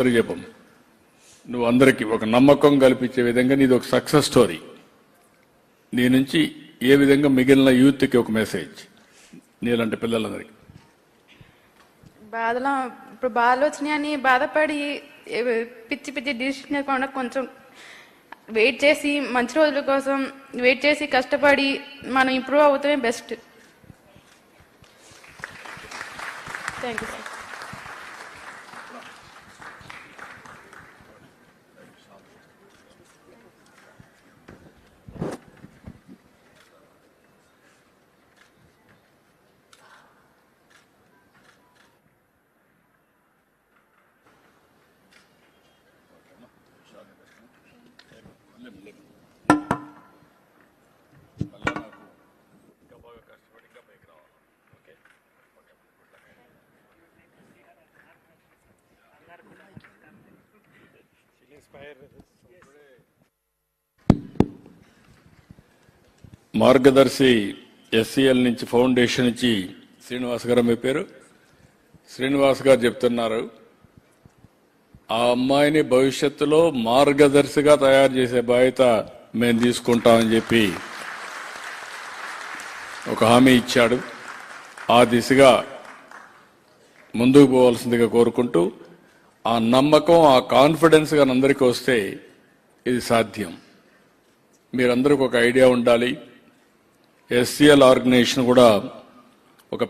అందరికీ నువ్వు అందరికీ ఒక నమ్మకం కల్పించే విధంగా నీది ఒక సక్సెస్ స్టోరీ నీ నుంచి ఏ విధంగా మిగిలిన యూత్కి ఒక మెసేజ్ నీలాంటి పిల్లలందరికీ. బాధలో ఇప్పుడు బాధలు వచ్చినాయని బాధపడి ఏ- పిచ్చి పిచ్చి డిసిషన్ కాకుండా కొంచెం వెయిట్ చేసి మంచి రోజుల కోసం వెయిట్ చేసి కష్టపడి మనం improve అవుతామే best thank you sir Margadarsi SCL నుంచి ఫౌండేషన్ నుంచి శ్రీనివాస్ గారు మీ పేరు? శ్రీనివాస్ గారు చెప్తున్నారు ఆ అమ్మాయిని భవిష్యత్తులో మార్గదర్శిగా తయారు చేసే బాధ్యత మేము తీసుకుంటామని చెప్పి ఒక హామీ ఇచ్చాడు. ఆ దిశగా ముందుకు పోవాల్సిందిగా కోరుకుంటూ ఆ నమ్మకం ఆ కాన్ఫిడెన్స్ కానీ అందరికీ వస్తే ఇది సాధ్యం. మీరందరికీ ఒక ఐడియా ఉండాలి. ఎస్సీఎల్ ఆర్గనైజేషన్ కూడా ఒక